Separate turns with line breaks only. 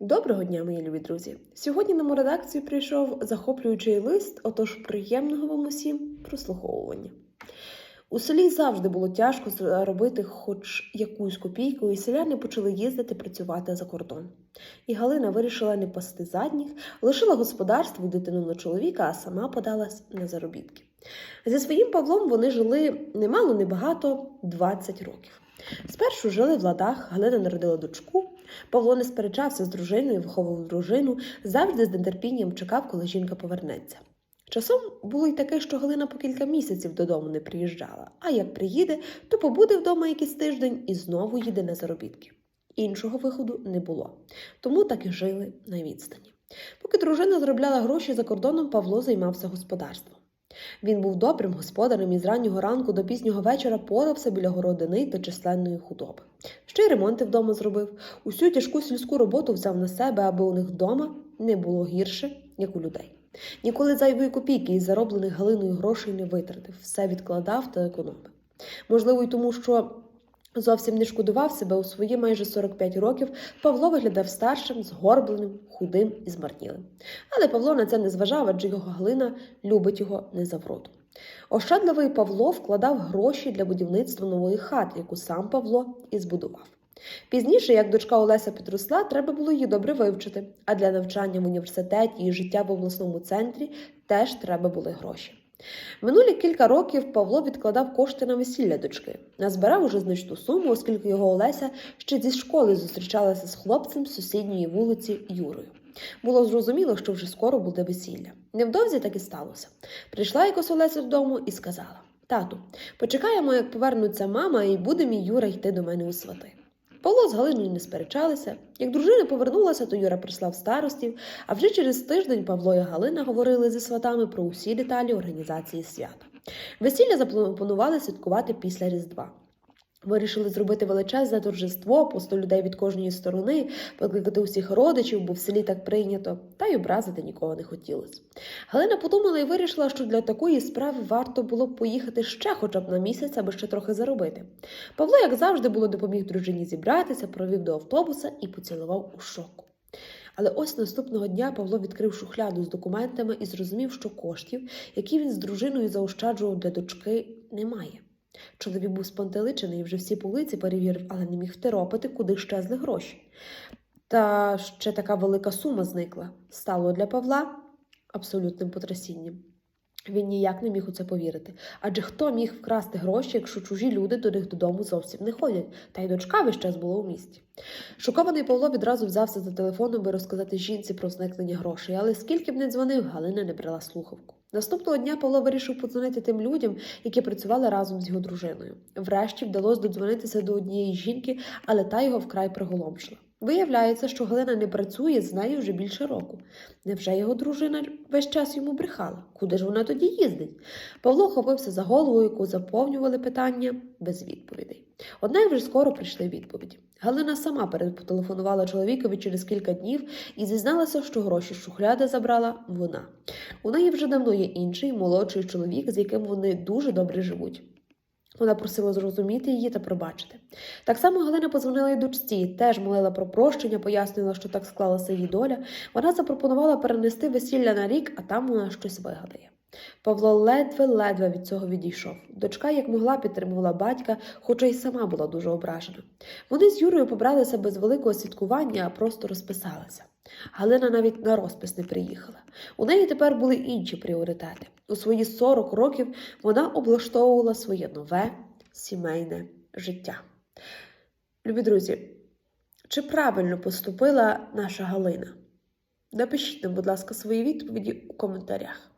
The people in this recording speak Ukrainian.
Доброго дня, мої любі друзі! Сьогодні на мою редакцію прийшов захоплюючий лист, отож приємного вам усім прослуховування. У селі завжди було тяжко заробити хоч якусь копійку, і селяни почали їздити працювати за кордон. І Галина вирішила не пасти задніх, лишила господарство дитину на чоловіка, а сама подалась на заробітки. Зі своїм Павлом вони жили немало, небагато 20 років. Спершу жили в ладах, Галина народила дочку. Павло не сперечався з дружиною, виховував дружину, завжди з нетерпінням чекав, коли жінка повернеться. Часом було й таке, що Галина по кілька місяців додому не приїжджала, а як приїде, то побуде вдома якийсь тиждень і знову їде на заробітки. Іншого виходу не було, тому так і жили на відстані. Поки дружина заробляла гроші за кордоном, Павло займався господарством. Він був добрим господарем і з раннього ранку до пізнього вечора порався біля городини та численної худоби. Ще й ремонти вдома зробив. Усю тяжку сільську роботу взяв на себе, аби у них вдома не було гірше, як у людей. Ніколи зайвої копійки із зароблених Галиною грошей не витратив, все відкладав та економив. Можливо, й тому, що зовсім не шкодував себе у свої майже 45 років, Павло виглядав старшим, згорбленим, худим і змарнілим. Але Павло на це не зважав, адже його Галина любить його не за вроду. Ощадливий Павло вкладав гроші для будівництва нової хати, яку сам Павло і збудував. Пізніше, як дочка Олеся підросла, треба було її добре вивчити, а для навчання в університеті і життя в обласному центрі теж треба були гроші. Минулі кілька років Павло відкладав кошти на весілля дочки, назбирав уже значну суму, оскільки його Олеся ще зі школи зустрічалася з хлопцем з сусідньої вулиці Юрою. Було зрозуміло, що вже скоро буде весілля. Невдовзі так і сталося. Прийшла якось Олеся додому і сказала: Тату, почекаємо, як повернуться мама, і буде мій Юра йти до мене у свати. Павло з Галиною не сперечалися. Як дружина повернулася, то Юра прислав старостів, а вже через тиждень Павло і Галина говорили зі сватами про усі деталі організації свята. Весілля запланували святкувати після Різдва. Вирішили зробити величезне торжество, по 100 людей від кожної сторони, покликати усіх родичів, бо в селі так прийнято, та й образити нікого не хотілося. Галина подумала і вирішила, що для такої справи варто було б поїхати ще хоча б на місяць, аби ще трохи заробити. Павло, як завжди, було допоміг дружині зібратися, провів до автобуса і поцілував у шоку. Але ось наступного дня Павло відкрив шухляду з документами і зрозумів, що коштів, які він з дружиною заощаджував для дочки, немає. Чоловік був спантеличений і вже всі полиці перевірив, але не міг втеропити, куди щезли гроші. Та ще така велика сума зникла. Стало для Павла абсолютним потрясінням. Він ніяк не міг у це повірити. Адже хто міг вкрасти гроші, якщо чужі люди до них додому зовсім не ходять, та й дочка весь час була у місті. Шокований Павло відразу взявся за телефон, аби розказати жінці про зникнення грошей, але скільки б не дзвонив, Галина не брала слухавку. Наступного дня Павло вирішив подзвонити тим людям, які працювали разом з його дружиною. Врешті вдалося додзвонитися до однієї жінки, але та його вкрай приголомшила. Виявляється, що Галина не працює з нею вже більше року. Невже його дружина весь час йому брехала? Куди ж вона тоді їздить? Павло хопився за голову, яку заповнювали питання без відповідей. Однак вже скоро прийшли відповіді. Галина сама перетелефонувала чоловікові через кілька днів і зізналася, що гроші з шухляди забрала вона. У неї вже давно є інший молодший чоловік, з яким вони дуже добре живуть. Вона просила зрозуміти її та пробачити. Так само Галина подзвонила й дочці, теж молила про прощення, пояснила, що так склалася її доля. Вона запропонувала перенести весілля на рік, а там вона щось вигадає. Павло ледве-ледве від цього відійшов. Дочка, як могла, підтримувала батька, хоча й сама була дуже ображена. Вони з Юрою побралися без великого святкування, а просто розписалися. Галина навіть на розпис не приїхала. У неї тепер були інші пріоритети. У свої 40 років вона облаштовувала своє нове сімейне життя. Любі друзі, чи правильно поступила наша Галина? Напишіть нам, будь ласка, свої відповіді у коментарях.